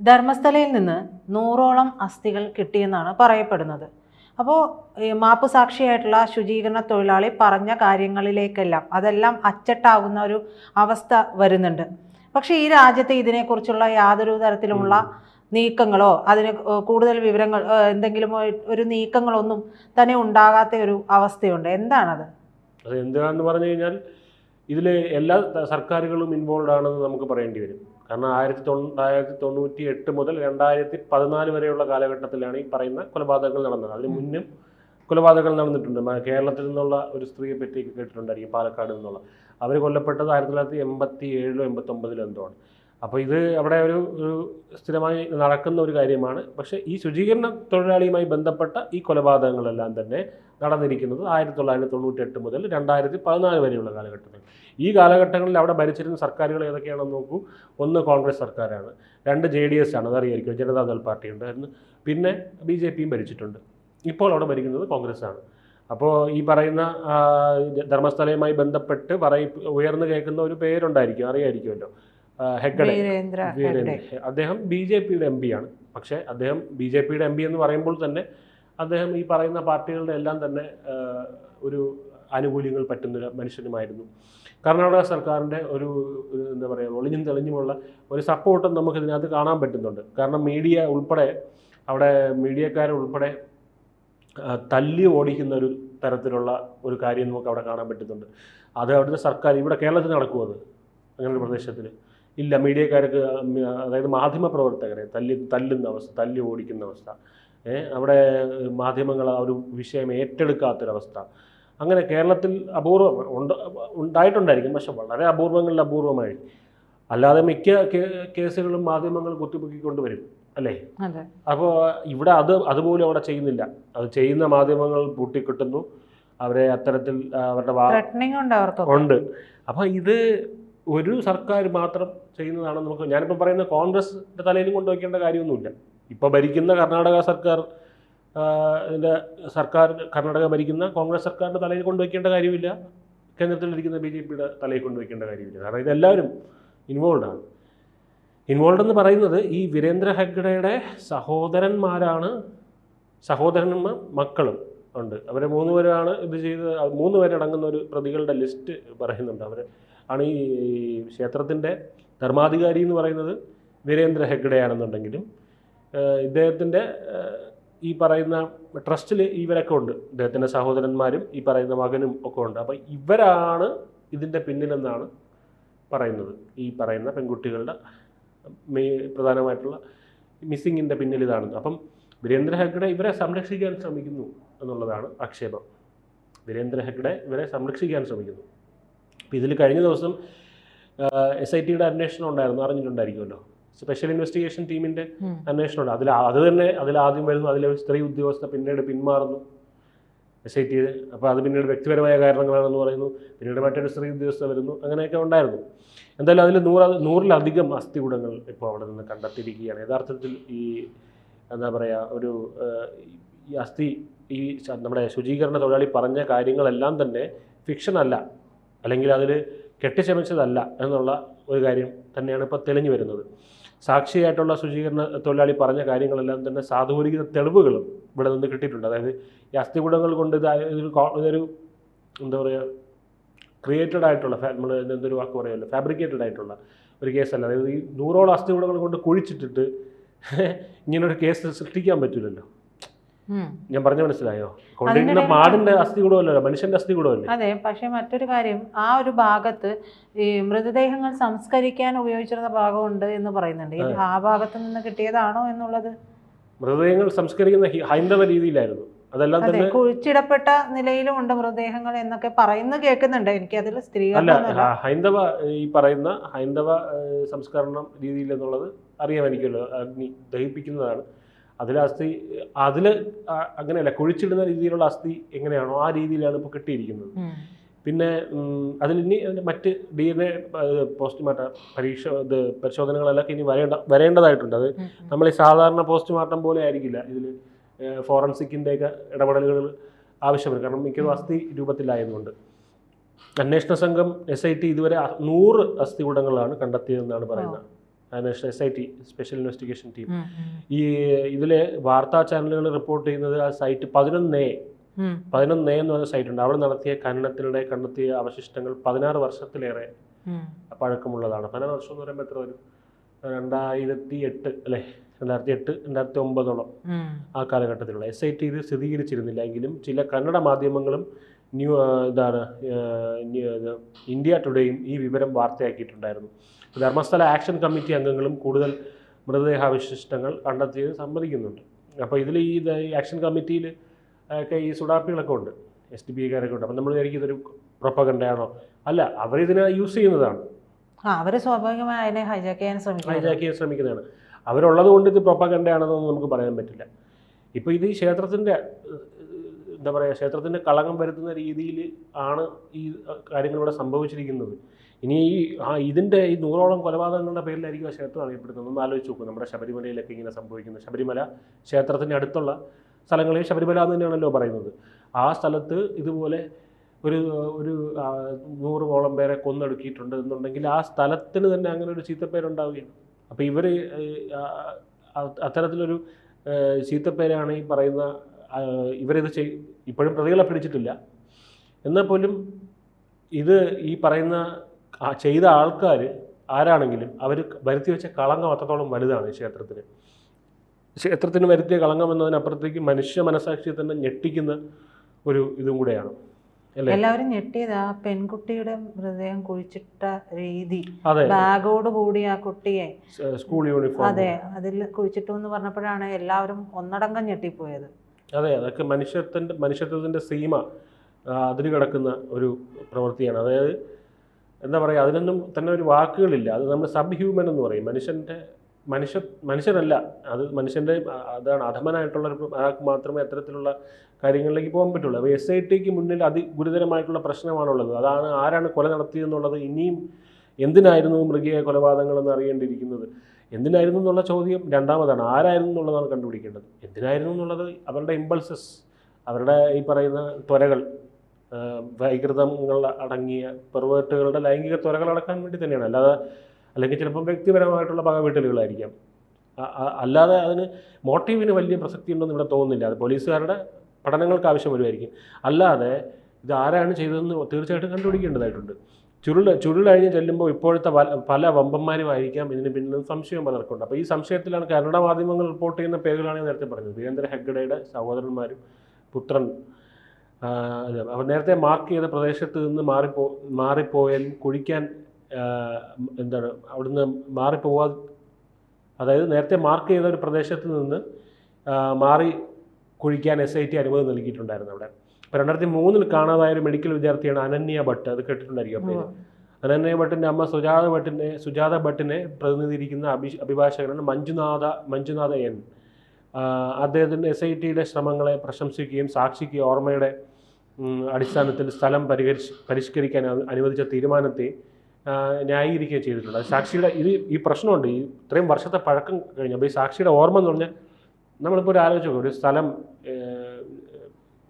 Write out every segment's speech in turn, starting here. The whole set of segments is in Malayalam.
ധർമ്മസ്ഥലയിൽ നിന്ന് നൂറോളം അസ്ഥികൾ കിട്ടിയെന്നാണ് പറയപ്പെടുന്നത്. അപ്പോൾ മാപ്പ് സാക്ഷിയായിട്ടുള്ള ശുചീകരണ തൊഴിലാളി പറഞ്ഞ കാര്യങ്ങളിലേക്കെല്ലാം അതെല്ലാം അച്ചട്ടാകുന്ന ഒരു അവസ്ഥ വരുന്നുണ്ട്. പക്ഷേ ഈ രാജ്യത്ത് ഇതിനെക്കുറിച്ചുള്ള യാതൊരു തരത്തിലുമുള്ള നീക്കങ്ങളോ അതിന് കൂടുതൽ വിവരങ്ങൾ എന്തെങ്കിലും ഒരു നീക്കങ്ങളൊന്നും തന്നെ ഉണ്ടാകാത്ത ഒരു അവസ്ഥയുണ്ട്. എന്താണത്? അത് എന്തിനാണെന്ന് പറഞ്ഞു കഴിഞ്ഞാൽ ഇതിൽ എല്ലാ സർക്കാരുകളും ഇൻവോൾവ് ആണെന്ന് നമുക്ക് പറയേണ്ടി വരും. കാരണം ആയിരത്തി തൊള്ളായിരത്തി തൊണ്ണൂറ്റി എട്ട് മുതൽ രണ്ടായിരത്തി പതിനാല് വരെയുള്ള കാലഘട്ടത്തിലാണ് ഈ പറയുന്ന കൊലപാതകങ്ങൾ നടന്നത്. അതിന് മുന്നും കൊലപാതകങ്ങൾ നടന്നിട്ടുണ്ട്. കേരളത്തിൽ നിന്നുള്ള ഒരു സ്ത്രീയെ പറ്റി കേട്ടിട്ടുണ്ടായിരിക്കും പാലക്കാട് നിന്നുള്ള. അവർ കൊല്ലപ്പെട്ടത് ആയിരത്തി തൊള്ളായിരത്തി എൺപത്തി ഏഴിലോ എൺപത്തൊമ്പതിലോ എന്തോ ആണ്. അപ്പോൾ ഇത് അവിടെ ഒരു ഒരു സ്ഥിരമായി നടക്കുന്ന ഒരു കാര്യമാണ്. പക്ഷേ ഈ ശുചീകരണ തൊഴിലാളിയുമായി ബന്ധപ്പെട്ട ഈ കൊലപാതകങ്ങളെല്ലാം തന്നെ നടന്നിരിക്കുന്നത് ആയിരത്തി തൊള്ളായിരത്തി തൊണ്ണൂറ്റി എട്ട് മുതൽ രണ്ടായിരത്തി പതിനാല് വരെയുള്ള കാലഘട്ടത്തിൽ. ഈ കാലഘട്ടങ്ങളിൽ അവിടെ ഭരിച്ചിരുന്ന സർക്കാരുകൾ ഏതൊക്കെയാണെന്ന് നോക്കൂ. ഒന്ന് കോൺഗ്രസ് സർക്കാരാണ് രണ്ട് ജെ ഡി എസ് ആണ് അതറിയായിരിക്കും ജനതാദൾ പാർട്ടി ഉണ്ടായിരുന്നു. പിന്നെ ബി ജെ പിയും ഭരിച്ചിട്ടുണ്ട്. ഇപ്പോൾ അവിടെ ഭരിക്കുന്നത് കോൺഗ്രസ് ആണ് അപ്പോൾ ഈ പറയുന്ന ധർമ്മസ്ഥലയുമായി ബന്ധപ്പെട്ട് പറയി ഉയർന്നു കേൾക്കുന്ന ഒരു പേരുണ്ടായിരിക്കും അറിയായിരിക്കുമല്ലോ. ഹെഗ്ഡെ വീരേന്ദ്ര അദ്ദേഹം ബി ജെ പിയുടെ എം ആണ്. പക്ഷേ അദ്ദേഹം ബി ജെ പിയുടെ എം പി എന്ന് പറയുമ്പോൾ തന്നെ അദ്ദേഹം ഈ പറയുന്ന പാർട്ടികളുടെ എല്ലാം തന്നെ ഒരു ആനുകൂല്യങ്ങൾ പറ്റുന്നൊരു മനുഷ്യനുമായിരുന്നു. കർണാടക സർക്കാരിന്റെ ഒരു എന്താ പറയുക ഒളിഞ്ഞും തെളിഞ്ഞുമുള്ള ഒരു സപ്പോർട്ടും നമുക്ക് ഇതിനകത്ത് കാണാൻ പറ്റുന്നുണ്ട്. കാരണം മീഡിയ ഉൾപ്പെടെ അവിടെ മീഡിയക്കാരുൾപ്പെടെ തല്ലി ഓടിക്കുന്ന ഒരു തരത്തിലുള്ള ഒരു കാര്യം നമുക്ക് അവിടെ കാണാൻ പറ്റുന്നുണ്ട്. അത് അവിടുത്തെ സർക്കാർ ഇവിടെ കേരളത്തിൽ നടക്കുമത് അങ്ങനെ ഒരു പ്രദേശത്തിൽ ഇല്ല മീഡിയക്കാർക്ക് അതായത് മാധ്യമ പ്രവർത്തകരെ തല്ലി തല്ലുന്ന അവസ്ഥ തല്ലി ഓടിക്കുന്ന അവസ്ഥ. അവിടെ മാധ്യമങ്ങൾ ആ ഒരു വിഷയം ഏറ്റെടുക്കാത്തൊരവസ്ഥ. അങ്ങനെ കേരളത്തിൽ അപൂർവം ഉണ്ട് ഉണ്ടായിട്ടുണ്ടായിരിക്കും പക്ഷെ വളരെ അപൂർവങ്ങളിൽ അപൂർവമായി അല്ലാതെ മിക്ക കേസുകളും മാധ്യമങ്ങൾ കുത്തിപ്പൊക്കിക്കൊണ്ട് വരും അല്ലേ അപ്പോൾ ഇവിടെ അത് അതുപോലും അവിടെ ചെയ്യുന്നില്ല. അത് ചെയ്യുന്ന മാധ്യമങ്ങൾ പൂട്ടിക്കിട്ടുന്നു. അവരെ അത്തരത്തിൽ അവരുടെ ഉണ്ട്. അപ്പോൾ ഇത് ഒരു സർക്കാർ മാത്രം ചെയ്യുന്നതാണെന്ന് നമുക്ക് ഞാനിപ്പോൾ പറയുന്ന കോൺഗ്രസിന്റെ തലയിലും കൊണ്ടുവയ്ക്കേണ്ട കാര്യമൊന്നുമില്ല. ഇപ്പോൾ ഭരിക്കുന്ന കർണാടക സർക്കാർ ഇതിന്റെ സർക്കാർ കർണാടക ഭരിക്കുന്ന കോൺഗ്രസ് സർക്കാരിന്റെ തലയിൽ കൊണ്ടുവയ്ക്കേണ്ട കാര്യമില്ല. കേന്ദ്രത്തിലിരിക്കുന്ന ബി ജെ പിയുടെ തലയിൽ കൊണ്ടുവയ്ക്കേണ്ട കാര്യമില്ല. കാരണം ഇതെല്ലാവരും ഇൻവോൾവ് ആണ് ഇൻവോൾവ് എന്ന് പറയുന്നത് ഈ വീരേന്ദ്ര ഹെഗ്ഡയുടെ സഹോദരന്മാരാണ് സഹോദരന്മാർ മക്കളും ഉണ്ട്. അവരെ മൂന്ന് പേരാണ് ഇത് ചെയ്ത് മൂന്ന് പേരടങ്ങുന്ന ഒരു പ്രതികളുടെ ലിസ്റ്റ് പറയുന്നുണ്ട് അവർ ആണ് ഈ ക്ഷേത്രത്തിന്റെ ധർമാധികാരി എന്ന് പറയുന്നത് വീരേന്ദ്ര ഹെഗ്ഡെയാണെന്നുണ്ടെങ്കിലും ഇദ്ദേഹത്തിന്റെ ഈ പറയുന്ന ട്രസ്റ്റിൽ ഇവരൊക്കെ ഉണ്ട്. ഇദ്ദേഹത്തിന്റെ സഹോദരന്മാരും ഈ പറയുന്ന മകനും ഒക്കെ ഉണ്ട്. അപ്പോൾ ഇവരാണ് ഇതിന്റെ പിന്നിലെന്നാണ് പറയുന്നത്. ഈ പറയുന്ന പെൺകുട്ടികളുടെ മെയ് പ്രധാനമായിട്ടുള്ള മിസ്സിങ്ങിന്റെ പിന്നിൽ ഇതാണ്. അപ്പം വീരേന്ദ്ര ഹെഗ്ഡെ ഇവരെ സംരക്ഷിക്കാൻ ശ്രമിക്കുന്നു എന്നുള്ളതാണ് ആക്ഷേപം. വീരേന്ദ്ര ഹെഗ്ഡെ ഇവരെ സംരക്ഷിക്കാൻ ശ്രമിക്കുന്നു. അപ്പോൾ ഇതിൽ കഴിഞ്ഞ ദിവസം എസ് ഐ ടിയുടെ അന്വേഷണം ഉണ്ടായിരുന്നു അറിഞ്ഞിട്ടുണ്ടായിരിക്കുമല്ലോ. സ്പെഷ്യൽ ഇൻവെസ്റ്റിഗേഷൻ ടീമിന്റെ ഉം. അന്വേഷണം ഉണ്ട്. അതിൽ അത് തന്നെ അതിൽ ആദ്യം വരുന്നു. അതിലെ സ്ത്രീ ഉദ്യോഗസ്ഥ പിന്നീട് പിന്മാറുന്നു. എസ് ഐ ടി അപ്പോൾ അത് പിന്നീട് വ്യക്തിപരമായ കാരണങ്ങളാണെന്ന് പറയുന്നു. പിന്നീട് മറ്റൊരു സ്ത്രീ ഉദ്യോഗസ്ഥ വരുന്നു. അങ്ങനെയൊക്കെ ഉണ്ടായിരുന്നു. എന്തായാലും അതിൽ നൂറ് നൂറിലധികം അസ്ഥികൂടങ്ങൾ ഇപ്പോൾ അവിടെ നിന്ന് കണ്ടെത്തിയിരിക്കുകയാണ്. യഥാർത്ഥത്തിൽ ഈ എന്താ പറയുക ഒരു ഈ അസ്ഥി ഈ നമ്മുടെ ശുചീകരണ തൊഴിലാളി പറഞ്ഞ കാര്യങ്ങളെല്ലാം തന്നെ ഫിക്ഷൻ അല്ല. അല്ലെങ്കിൽ അതിൽ കെട്ടിച്ചമച്ചതല്ല എന്നുള്ള ഒരു കാര്യം തന്നെയാണ് ഇപ്പോൾ തെളിഞ്ഞു വരുന്നത്. സാക്ഷിയായിട്ടുള്ള ശുചീകരണ തൊഴിലാളി പറഞ്ഞ കാര്യങ്ങളെല്ലാം തന്നെ സാധൂകരിക്കുന്ന തെളിവുകളും ഇവിടെ നിന്ന് കിട്ടിയിട്ടുണ്ട്. അതായത് ഈ അസ്ഥികൂടങ്ങൾ കൊണ്ട് ഇത് ഇതൊരു ഇതൊരു എന്താ പറയുക ക്രിയേറ്റഡ് ആയിട്ടുള്ള നമ്മൾ എന്തൊരു വാക്ക് പറയുമല്ലോ ഫാബ്രിക്കേറ്റഡ് ആയിട്ടുള്ള ഒരു കേസല്ല. അതായത് ഈ നൂറോളം അസ്ഥികൂടങ്ങൾ കൊണ്ട് കുഴിച്ചിട്ടിട്ട് ഇങ്ങനൊരു കേസ് സൃഷ്ടിക്കാൻ പറ്റില്ലല്ലോ. ഞാൻ പറഞ്ഞു മനസ്സിലായോ? കൊണ്ടിരിക്കുന്ന മാടിന്റെ അസ്ഥി കൂടമല്ലോ മനുഷ്യന്റെ അസ്ഥി കൂടമല്ലേ അതെ പക്ഷെ മറ്റൊരു കാര്യം ആ ഒരു ഭാഗത്ത് ഈ മൃതദേഹങ്ങൾ സംസ്കരിക്കാൻ ഉപയോഗിച്ചിരുന്ന ഭാഗമുണ്ട് എന്ന് പറയുന്നുണ്ട്. ഇത് ആ ഭാഗത്ത് നിന്ന് കിട്ടിയതാണോ എന്നുള്ളത്? മൃതദേഹങ്ങൾ സംസ്കരിക്കുന്ന ഹൈന്ദവ രീതിയിലായിരുന്നു. അതെല്ലാം തന്നെ കുഴിച്ചിടപ്പെട്ട നിലയിലും ഉണ്ട് മൃതദേഹങ്ങൾ എന്നൊക്കെ പറയുന്നു കേൾക്കുന്നുണ്ട്. എനിക്ക് അതിൽ അല്ല ഹൈന്ദവ ഈ പറയുന്ന ഹൈന്ദവ സംസ്കരണം രീതിയിൽ എന്നുള്ളത് അറിയാമായിരിക്കുമല്ലോ അഗ്നി ദഹിപ്പിക്കുന്നതാണ്. അതിൽ അസ്ഥി അതിൽ അങ്ങനെയല്ല കുഴിച്ചിടുന്ന രീതിയിലുള്ള അസ്ഥി എങ്ങനെയാണോ ആ രീതിയിലാണ് ഇപ്പോൾ കിട്ടിയിരിക്കുന്നത്. പിന്നെ അതിൽ ഇനി മറ്റ് ഡി എൻ എ പോസ്റ്റ്മോർട്ടം പരീക്ഷ ഇത് പരിശോധനകളെല്ലാം ഇനി വരേണ്ട വരേണ്ടതായിട്ടുണ്ട്. അത്. നമ്മൾ ഈ സാധാരണ പോസ്റ്റ്മോർട്ടം പോലെ ആയിരിക്കില്ല. ഇതിൽ ഫോറൻസിക്കിന്റെയൊക്കെ ഇടപെടലുകൾ ആവശ്യമാണ്. കാരണം മിക്കതും അസ്ഥി രൂപത്തിലായതുകൊണ്ട്. അന്വേഷണ സംഘം എസ് ഐ ടി ഇതുവരെ നൂറ് അസ്ഥികൂടങ്ങളാണ് കണ്ടെത്തിയതെന്നാണ് പറയുന്നത്. S I T special investigation team ഈ ഇതിലെ വാർത്താ ചാനലുകൾ റിപ്പോർട്ട് ചെയ്യുന്നത് ആ സൈറ്റ് പതിനൊന്നേ എ. പതിനൊന്നേ എന്ന് പറഞ്ഞ സൈറ്റ് ഉണ്ട്. അവിടെ നടത്തിയ ഖനനത്തിനിടെ കണ്ടെത്തിയ അവശിഷ്ടങ്ങൾ പതിനാറ് വർഷത്തിലേറെ പഴക്കമുള്ളതാണ്. പതിനാറ് വർഷം എന്ന് പറയുമ്പോൾ എത്ര വരും? രണ്ടായിരത്തി എട്ട് അല്ലേ? രണ്ടായിരത്തി എട്ട് രണ്ടായിരത്തി ഒമ്പതോളം ആ കാലഘട്ടത്തിലുള്ള എസ് ഐ ടി ഇത് സ്ഥിരീകരിച്ചിരുന്നില്ല. എങ്കിലും ചില കന്നഡ മാധ്യമങ്ങളും ന്യൂ ഇതാണ് ഇന്ത്യ ടുഡേയും ഈ വിവരം വാർത്തയാക്കിയിട്ടുണ്ടായിരുന്നു. ധർമ്മസ്ഥല ആക്ഷൻ കമ്മിറ്റി അംഗങ്ങളും കൂടുതൽ മൃതദേഹാവശിഷ്ടങ്ങൾ കണ്ടെത്തിയത് സമ്മതിക്കുന്നുണ്ട്. അപ്പോൾ ഇതിൽ ഈ ആക്ഷൻ കമ്മിറ്റിയിൽ ഒക്കെ ഈ സുഡാപ്പികളൊക്കെ ഉണ്ട്. എസ് ഡി പി കാരൊക്കെ ഉണ്ട്. അപ്പം നമ്മൾ വിചാരിക്കും ഇതൊരു പ്രൊപ്പകണ്ടയാണോ അല്ല അവരിതിനെ യൂസ് ചെയ്യുന്നതാണ്. അവർ സ്വാഭാവികമായി അതിനെ ഹൈജാക്ക് ചെയ്യാൻ ശ്രമിക്കും ഹൈജാക്ക് ചെയ്യാൻ ശ്രമിക്കുന്നതാണ്. അവരുള്ളത് കൊണ്ട് ഇത് പ്രൊപ്പകണ്ടയാണെന്നൊന്നും നമുക്ക് പറയാൻ പറ്റില്ല. ഇപ്പോൾ ഇത് ഈ ക്ഷേത്രത്തിന്റെ എന്താ പറയുക ക്ഷേത്രത്തിന്റെ കളങ്കം വരുത്തുന്ന രീതിയിൽ ആണ് ഈ കാര്യങ്ങളിവിടെ സംഭവിച്ചിരിക്കുന്നത്. ഇനി ഈ ആ ഇതിന്റെ ഈ നൂറോളം കൊലപാതകങ്ങളുടെ പേരിലായിരിക്കും ആ ക്ഷേത്രം അറിയപ്പെടുന്നത്. ഒന്ന് ആലോചിച്ച് നോക്കും നമ്മുടെ ശബരിമലയിലൊക്കെ ഇങ്ങനെ സംഭവിക്കുന്നത് ശബരിമല ക്ഷേത്രത്തിന്റെ അടുത്തുള്ള സ്ഥലങ്ങളിൽ ശബരിമല എന്ന് തന്നെയാണല്ലോ പറയുന്നത്. ആ സ്ഥലത്ത് ഇതുപോലെ ഒരു ഒരു നൂറോളം പേരെ കൊന്നൊടുക്കിയിട്ടുണ്ട് എന്നുണ്ടെങ്കിൽ ആ സ്ഥലത്തിന് തന്നെ അങ്ങനെ ഒരു ചീത്തപ്പേരുണ്ടാവുകയാണ്. അപ്പോൾ ഇവർ അത്തരത്തിലൊരു ചീത്തപ്പേരാണ് ഈ പറയുന്ന ഇവരിത് ചെയ് ഇപ്പോഴും പ്രതികളെ പിടിച്ചിട്ടില്ല. എന്നാൽ പോലും ഇത് ഈ പറയുന്ന ചെയ്ത ആൾക്കാർ ആരാണെങ്കിലും അവർ വരുത്തി വെച്ച കളങ്കം അത്രത്തോളം വലുതാണ് ഈ ക്ഷേത്രത്തിന്. ക്ഷേത്രത്തിന് വരുത്തിയ കളങ്കം എന്നതിനപ്പുറത്തേക്ക് മനുഷ്യ മനസാക്ഷിയെ തന്നെ ഞെട്ടിക്കുന്ന ഒരു ഇതും കൂടെയാണ്. എല്ലാവരും ഞെട്ടിയത് ആ പെൺകുട്ടിയുടെ ഹൃദയം കുഴിച്ചിട്ട രീതി. ബാഗോട് കൂടി ആ കുട്ടിയെ. School uniform. അതെ അതിൽ കുഴിച്ചിട്ടു എന്ന് പറഞ്ഞപ്പോഴാണ് എല്ലാവരും ഒന്നടങ്കം ഞെട്ടിപ്പോയത്. അതെ അതൊക്കെ മനുഷ്യത്വന്റെ മനുഷ്യത്വത്തിന്റെ സീമ അതിന് കിടക്കുന്ന ഒരു പ്രവൃത്തിയാണ്. അതായത് എന്താ പറയുക അതിനൊന്നും തന്നെ ഒരു വാക്കുകളില്ല. അത് നമ്മൾ സബ് ഹ്യൂമൻ എന്ന് പറയും. മനുഷ്യന്റെ മനുഷ്യ മനുഷ്യനല്ല. അത് മനുഷ്യന്റെ അതാണ് അധമനായിട്ടുള്ള ഒരു ആൾക്ക് മാത്രമേ അത്തരത്തിലുള്ള കാര്യങ്ങളിലേക്ക് പോകാൻ പറ്റുള്ളൂ. അപ്പോൾ എസ് ഐ ടിക്ക് മുന്നിൽ അതിഗുരുതരമായിട്ടുള്ള പ്രശ്നമാണുള്ളത്. അതാണ് ആരാണ് കൊല നടത്തിയതെന്നുള്ളത് ഇനിയും എന്തിനായിരുന്നു മൃഗീയ കൊലപാതകങ്ങളെന്ന് അറിയേണ്ടിയിരിക്കുന്നത്? എന്തിനായിരുന്നു എന്നുള്ള ചോദ്യം രണ്ടാമതാണ്. ആരായിരുന്നു എന്നുള്ളതാണ് കണ്ടുപിടിക്കേണ്ടത്. എന്തിനായിരുന്നു എന്നുള്ളത് അവരുടെ ഇമ്പൾസസ് അവരുടെ ഈ പറയുന്ന ത്വരകൾ വൈകൃതങ്ങൾ അടങ്ങിയ പെർവേർട്ടുകളുടെ ലൈംഗിക ത്വരകൾ അടക്കാൻ വേണ്ടി തന്നെയാണ്. അല്ലാതെ അല്ലെങ്കിൽ ചിലപ്പം വ്യക്തിപരമായിട്ടുള്ള പകവീട്ടലുകളായിരിക്കാം. അല്ലാതെ അതിന് മോട്ടീവിന് വലിയ പ്രസക്തി ഉണ്ടെന്ന് ഇവിടെ തോന്നുന്നില്ല. അത് പോലീസുകാരുടെ പഠനങ്ങൾക്ക് ആവശ്യം വരുമായിരിക്കും. അല്ലാതെ ഇത് ആരാണ് ചെയ്തതെന്ന് തീർച്ചയായിട്ടും കണ്ടുപിടിക്കേണ്ടതായിട്ടുണ്ട്. ചുരുൾ ചുരുളഴിഞ്ഞ് ചെല്ലുമ്പോൾ ഇപ്പോഴത്തെ പല പല വമ്പന്മാരുമായിരിക്കാം ഇതിന് പിന്നിൽ സംശയം പലർക്കുണ്ട്. അപ്പോൾ ഈ സംശയത്തിലാണ് കന്നഡ മാധ്യമങ്ങൾ റിപ്പോർട്ട് ചെയ്യുന്ന പേരുകളാണ് ഞാൻ നേരത്തെ പറഞ്ഞത്. വീരേന്ദ്ര ഹെഗ്ഡയുടെ സഹോദരന്മാരും പുത്രൻ അവർ നേരത്തെ മാർക്ക് ചെയ്ത പ്രദേശത്ത് നിന്ന് മാറിപ്പോ മാറിപ്പോയാൽ കുഴിക്കാൻ എന്താണ് അവിടുന്ന് മാറിപ്പോവാ അതായത് നേരത്തെ മാർക്ക് ചെയ്ത ഒരു പ്രദേശത്ത് നിന്ന് മാറി കുഴിക്കാൻ എസ് ഐ ടി അനുമതി നൽകിയിട്ടുണ്ടായിരുന്നു അവിടെ. രണ്ടായിരത്തി മൂന്നിൽ കാണാതായ ഒരു മെഡിക്കൽ വിദ്യാർത്ഥിയാണ് അനന്യ ഭട്ട്. അത് കേട്ടിട്ടുണ്ടായിരിക്കും അനന്യ ഭട്ടിന്റെ അമ്മ സുജാത ഭട്ടിനെ സുജാത ഭട്ടിനെ പ്രതിനിധീകരിക്കുന്ന അഭി അഭിഭാഷകനാണ് മഞ്ജുനാഥ മഞ്ജുനാഥ എൻ. അദ്ദേഹത്തിന്റെ അദ്ദേഹത്തിന്റെ എസ് ഐ ടിയുടെ ശ്രമങ്ങളെ പ്രശംസിക്കുകയും സാക്ഷിക്ക് ഓർമ്മയുടെ അടിസ്ഥാനത്തിൽ സ്ഥലം പരിഹരിച്ച് പരിഷ്കരിക്കാൻ അനുവദിച്ച തീരുമാനത്തെ ന്യായീകരിക്കുകയും ചെയ്തിട്ടുണ്ട്. അത് സാക്ഷിയുടെ ഇത് ഈ പ്രശ്നമുണ്ട്. ഈ ഇത്രയും വർഷത്തെ പഴക്കം കഴിഞ്ഞു. അപ്പോൾ ഈ സാക്ഷിയുടെ ഓർമ്മ എന്ന് പറഞ്ഞാൽ നമ്മളിപ്പോൾ ഒരു ആലോചിച്ച് ഒരു സ്ഥലം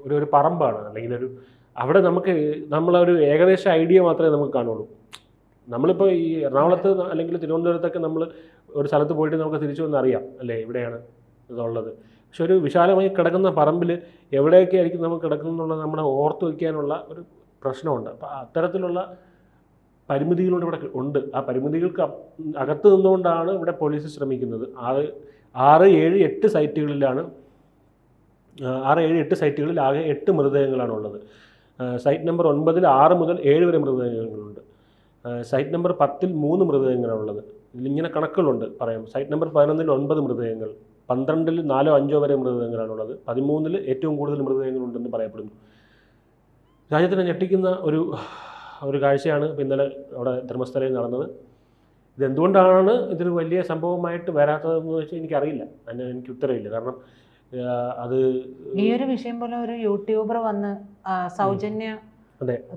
ഒരു ഒരു പറമ്പാണ്. അല്ലെങ്കിൽ ഒരു അവിടെ നമുക്ക് നമ്മളൊരു ഏകദേശ ഐഡിയ മാത്രമേ നമുക്ക് കാണുള്ളൂ. നമ്മളിപ്പോൾ ഈ എറണാകുളത്ത് അല്ലെങ്കിൽ തിരുവനന്തപുരത്തൊക്കെ നമ്മൾ ഒരു സ്ഥലത്ത് പോയിട്ട് നമുക്ക് തിരിച്ചു വന്ന് അറിയാം. അല്ലേ? ഇവിടെയാണ് ഇതുള്ളത്? പക്ഷെ ഒരു വിശാലമായി കിടക്കുന്ന പറമ്പിൽ എവിടെയൊക്കെ ആയിരിക്കും നമുക്ക് കിടക്കുന്നുള്ളത് നമ്മുടെ ഓർത്ത് വയ്ക്കാനുള്ള ഒരു പ്രശ്നമുണ്ട്. അപ്പോൾ അത്തരത്തിലുള്ള പരിമിതികളുണ്ട് ഇവിടെ ഉണ്ട്. ആ പരിമിതികൾക്ക് അകത്ത് നിന്നുകൊണ്ടാണ് ഇവിടെ പോലീസ് ശ്രമിക്കുന്നത്. ആറ് ആറ് ഏഴ് എട്ട് സൈറ്റുകളിലാണ് ആറ് ഏഴ് എട്ട് സൈറ്റുകളിൽ ആകെ എട്ട് മൃതദേഹങ്ങളാണ് ഉള്ളത് സൈറ്റ് നമ്പർ ഒൻപതിൽ ആറ് മുതൽ ഏഴ് വരെ മൃതദേഹങ്ങളുണ്ട്. സൈറ്റ് നമ്പർ പത്തിൽ മൂന്ന് മൃതദേഹങ്ങളാണ് ഉള്ളത് ഇതിലിങ്ങനെ കണക്കുകളുണ്ട് പറയാം. സൈറ്റ് നമ്പർ പതിനൊന്നിൽ ഒൻപത് മൃതദേഹങ്ങൾ പന്ത്രണ്ടിൽ നാലോ അഞ്ചോ വരെ മൃതദേഹങ്ങളാണുള്ളത്. പതിമൂന്നിൽ ഏറ്റവും കൂടുതൽ മൃതദേഹങ്ങളുണ്ടെന്ന് പറയപ്പെടുന്നു. രാജ്യത്തിനെ ഞെട്ടിക്കുന്ന ഒരു ഒരു കാഴ്ചയാണ് ഇന്നലെ അവിടെ ധർമ്മസ്ഥലയിൽ നടന്നത്. ഇതെന്തുകൊണ്ടാണ് ഇതൊരു വലിയ സംഭവമായിട്ട് വരാത്തതെന്ന് വെച്ചാൽ എനിക്കറിയില്ല. അതിന് എനിക്ക് ഉത്തരവില്ല കാരണം അത് ഈ ഒരു വിഷയം പോലെ ഒരു യൂട്യൂബർ വന്ന് സൗജന്യ.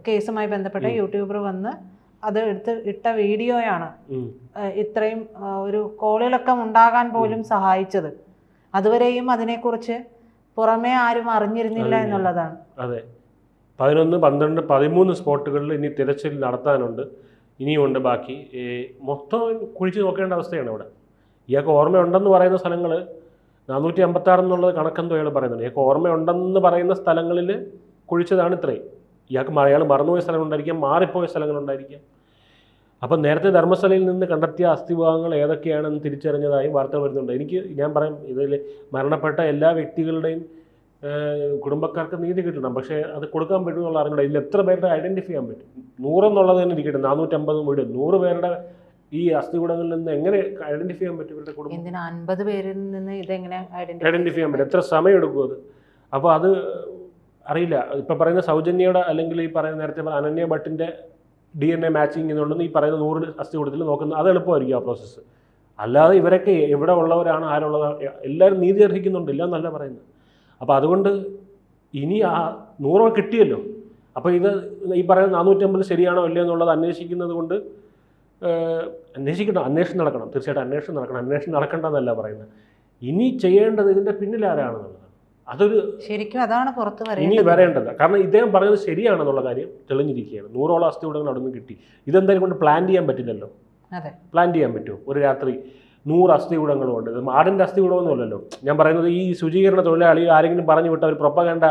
കേസുമായി ബന്ധപ്പെട്ട യൂട്യൂബർ വന്ന് അത് എടുത്ത് ഇട്ട വീഡിയോയാണ് ഇത്രയും ഒരു കോളിളക്കം ഉണ്ടാകാൻ പോലും സഹായിച്ചത്. അതുവരെയും അതിനെക്കുറിച്ച് പുറമേ ആരും അറിഞ്ഞിരുന്നില്ല എന്നുള്ളതാണ്. അതെ. പതിനൊന്ന് പന്ത്രണ്ട് പതിമൂന്ന് സ്പോട്ടുകളിൽ ഇനി തിരച്ചിൽ നടത്താനുണ്ട്. ഇനിയുണ്ട് ബാക്കി. മൊത്തം കുഴിച്ച് നോക്കേണ്ട അവസ്ഥയാണ് ഇവിടെ ഇയാൾക്ക് ഓർമ്മയുണ്ടെന്ന് പറയുന്ന സ്ഥലങ്ങൾ നാനൂറ്റി അമ്പത്താറ് എന്നുള്ളത് കണക്കെന്തോ അയാൾ പറയുന്നുണ്ട്. ഇയാൾക്ക് ഓർമ്മയുണ്ടെന്ന് പറയുന്ന സ്ഥലങ്ങളിൽ കുഴിച്ചതാണ് ഇത്രയും. ഇയാൾക്ക് അയാൾ മറന്നുപോയ സ്ഥലങ്ങളുണ്ടായിരിക്കാം മാറിപ്പോയ സ്ഥലങ്ങളുണ്ടായിരിക്കാം. അപ്പം നേരത്തെ ധർമ്മസ്ഥലയിൽ നിന്ന് കണ്ടെത്തിയ അസ്ഥിഭാഗങ്ങൾ ഏതൊക്കെയാണെന്ന് തിരിച്ചറിഞ്ഞതായും വാർത്തകൾ വരുന്നുണ്ട്. എനിക്ക് ഞാൻ പറയാം ഇതിൽ മരണപ്പെട്ട എല്ലാ വ്യക്തികളുടെയും കുടുംബക്കാർക്ക് നീതി കിട്ടണം. പക്ഷേ അത് കൊടുക്കാൻ പറ്റുമെന്നുള്ള അറിഞ്ഞില്ല ഇതിൽ എത്ര പേരുടെ ഐഡന്റിഫൈ ചെയ്യാൻ പറ്റും? നൂറെന്നുള്ളത് തന്നെ ഇരിക്കട്ടെ നാനൂറ്റമ്പത് വീട്. നൂറ് പേരുടെ ഈ അസ്ഥികൂടങ്ങളിൽ നിന്ന് എങ്ങനെ ഐഡന്റിഫൈ ചെയ്യാൻ പറ്റും ഇവരുടെ കുടുംബം? എന്തിനാ അൻപത് പേരിൽ നിന്ന് ഇതെങ്ങനെ ഐഡന്റിഫൈ ചെയ്യാൻ പറ്റും. എത്ര സമയം എടുക്കും അത്? അപ്പോൾ അത് അറിയില്ല. ഇപ്പം പറയുന്ന സൗജന്യയുടെ അല്ലെങ്കിൽ ഈ പറയുന്ന നേരത്തെ പറഞ്ഞ അനന്യ ഭട്ടിന്റെ ഡി എൻ എ മാച്ചിങ് എന്നുള്ളത് ഈ പറയുന്ന നൂറ് അസ്ഥി കൂടത്തിൽ നോക്കുന്നത് അത് എളുപ്പമായിരിക്കും ആ പ്രോസസ്സ് അല്ലാതെ ഇവരൊക്കെ എവിടെ ഉള്ളവരാണ് ആരുള്ളത് എല്ലാവരും നീതി അർഹിക്കുന്നുണ്ട്. ഇല്ല എന്നല്ല പറയുന്നത്. അപ്പോൾ അതുകൊണ്ട് ഇനി ആ നൂറോ കിട്ടിയല്ലോ. അപ്പോൾ ഇത് ഈ പറയുന്ന നാനൂറ്റമ്പത് ശരിയാണോ ഇല്ലയോ എന്നുള്ളത് അന്വേഷിക്കുന്നത് കൊണ്ട് അന്വേഷിക്കണം അന്വേഷണം നടക്കണം. തീർച്ചയായിട്ടും അന്വേഷണം നടക്കണം. അന്വേഷണം നടക്കണ്ടെന്നല്ല പറയുന്നത്. ഇനി ചെയ്യേണ്ടത് ഇതിന്റെ പിന്നിൽ ആരാണെന്നുള്ളതാണ് അതൊരു ശരിക്കും അതാണ് പുറത്ത് ഇനി വരേണ്ടത്. കാരണം ഇദ്ദേഹം പറഞ്ഞത് ശരിയാണെന്നുള്ള കാര്യം തെളിഞ്ഞിരിക്കുകയാണ്. നൂറോളം അസ്ഥി ഉടങ്ങൾ അവിടെ നിന്ന് കിട്ടി. ഇതെന്തായാലും കൊണ്ട് പ്ലാൻ ചെയ്യാൻ പറ്റില്ലല്ലോ. അതെ. പ്ലാൻ ചെയ്യാൻ പറ്റുമോ? ഒരു രാത്രി നൂറ് അസ്ഥി കൂടങ്ങളും ഉണ്ട് ഇത് മാടിന്റെ അസ്ഥി കൂടമൊന്നുമല്ലല്ലോ ഞാൻ പറയുന്നത് ഈ ശുചീകരണ തൊഴിലാളി ആരെങ്കിലും പറഞ്ഞു വിട്ട ഒരു പ്രൊപ്പകണ്ട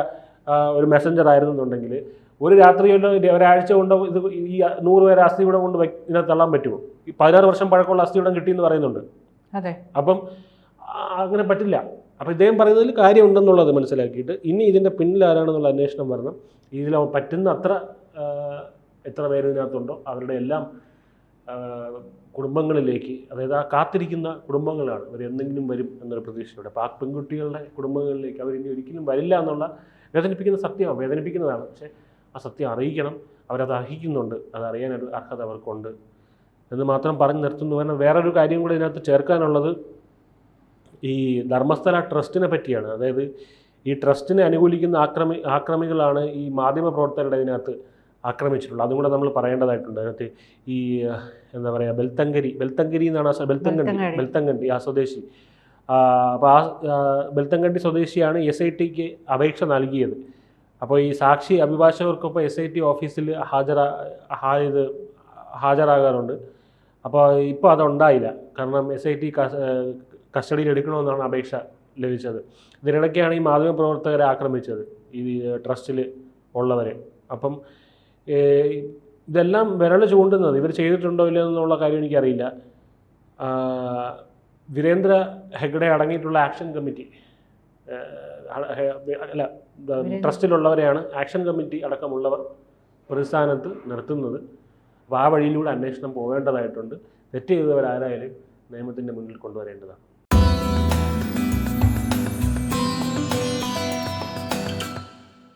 ഒരു മെസ്സഞ്ചർ ആയിരുന്നു ആയിരുന്നുണ്ടെങ്കിൽ ഒരു രാത്രി കൊണ്ട് ഒരാഴ്ച കൊണ്ട് ഇത് ഈ നൂറ് പേരെ അസ്ഥി കൂടം കൊണ്ട് ഇതിനെ തള്ളാൻ പറ്റുമോ? ഈ പതിനാറ് വർഷം പഴക്കമുള്ള അസ്ഥി കിട്ടി കിട്ടിയെന്ന് പറയുന്നുണ്ട്. അതെ. അപ്പം അങ്ങനെ പറ്റില്ല. അപ്പം ഇദ്ദേഹം പറയുന്നതിൽ കാര്യമുണ്ടെന്നുള്ളത് മനസ്സിലാക്കിയിട്ട് ഇനി ഇതിന്റെ പിന്നിൽ ആരാണെന്നുള്ള അന്വേഷണം വരണം. ഇതിൽ പറ്റുന്ന അത്ര എത്ര പേര് ഇതിനകത്തുണ്ടോ? അവരുടെ എല്ലാം കുടുംബങ്ങളിലേക്ക് അതായത് ആ കാത്തിരിക്കുന്ന കുടുംബങ്ങളാണ്. ഇവർ എന്തെങ്കിലും വരും എന്നൊരു പ്രതീക്ഷയോടെ. അപ്പോൾ ആ പെൺകുട്ടികളുടെ കുടുംബങ്ങളിലേക്ക് അവർ ഇനി ഒരിക്കലും വരില്ല എന്നുള്ള വേദനിപ്പിക്കുന്ന സത്യമാണ്. വേദനിപ്പിക്കുന്നതാണ്. പക്ഷേ ആ സത്യം അറിയിക്കണം. അവരത് അർഹിക്കുന്നുണ്ട്. അത് അറിയാനൊരു അർഹത അവർക്കുണ്ട്. എന്ന് മാത്രം പറഞ്ഞു നിർത്തുന്നു. കാരണം വേറൊരു കാര്യം കൂടി ഇതിനകത്ത് ചേർക്കാനുള്ളത് ഈ ധർമ്മസ്ഥല ട്രസ്റ്റിനെ പറ്റിയാണ്. അതായത് ഈ ട്രസ്റ്റിനെ അനുകൂലിക്കുന്ന ആക്രമി ആക്രമികളാണ് ഈ മാധ്യമ പ്രവർത്തകരുടെ ഇതിനകത്ത് ആക്രമിച്ചിട്ടുള്ളത്. അതും കൂടെ നമ്മൾ പറയേണ്ടതായിട്ടുണ്ട്. അതിനകത്ത് ഈ എന്താ പറയുക ബെൽത്തങ്കരി. ബെൽത്തങ്കരി എന്നാണ് ആ ബെൽത്തങ്കണ്ടി. ബെൽത്തങ്കണ്ടി ആ സ്വദേശി. അപ്പോൾ ആ, ബെൽത്തങ്കണ്ടി സ്വദേശിയാണ് എസ് ഐ ടിക്ക് അപേക്ഷ നൽകിയത്. അപ്പോൾ ഈ സാക്ഷി അഭിഭാഷകർക്കൊപ്പം എസ് ഐ ടി ഓഫീസിൽ ഹാജരാ ഇത് ഹാജരാകാറുണ്ട്. അപ്പോൾ ഇപ്പോൾ അതുണ്ടായില്ല. കാരണം എസ് ഐ ടി കസ്റ്റഡിയിൽ എടുക്കണമെന്നാണ് അപേക്ഷ ലഭിച്ചത്. ഇതിനിടയ്ക്കാണ് ഈ മാധ്യമപ്രവർത്തകരെ ആക്രമിച്ചത് ഈ ട്രസ്റ്റിൽ ഉള്ളവരെ. അപ്പം ഇതെല്ലാം വിരൽ ചൂണ്ടുന്നത് ഇവർ ചെയ്തിട്ടുണ്ടോ ഇല്ല എന്നുള്ള കാര്യം എനിക്കറിയില്ല. വീരേന്ദ്ര ഹെഗ്ഡെ അടങ്ങിയിട്ടുള്ള ആക്ഷൻ കമ്മിറ്റി അല്ല ട്രസ്റ്റിലുള്ളവരെയാണ് ആക്ഷൻ കമ്മിറ്റി അടക്കമുള്ളവർ പ്രതിസ്ഥാനത്ത് നിർത്തുന്നത്. അപ്പോൾ ആ വഴിയിലൂടെ അന്വേഷണം പോവേണ്ടതായിട്ടുണ്ട്. തെറ്റ് ചെയ്തവരാരായാലും നിയമത്തിന്റെ മുന്നിൽ കൊണ്ടുവരേണ്ടതാണ്.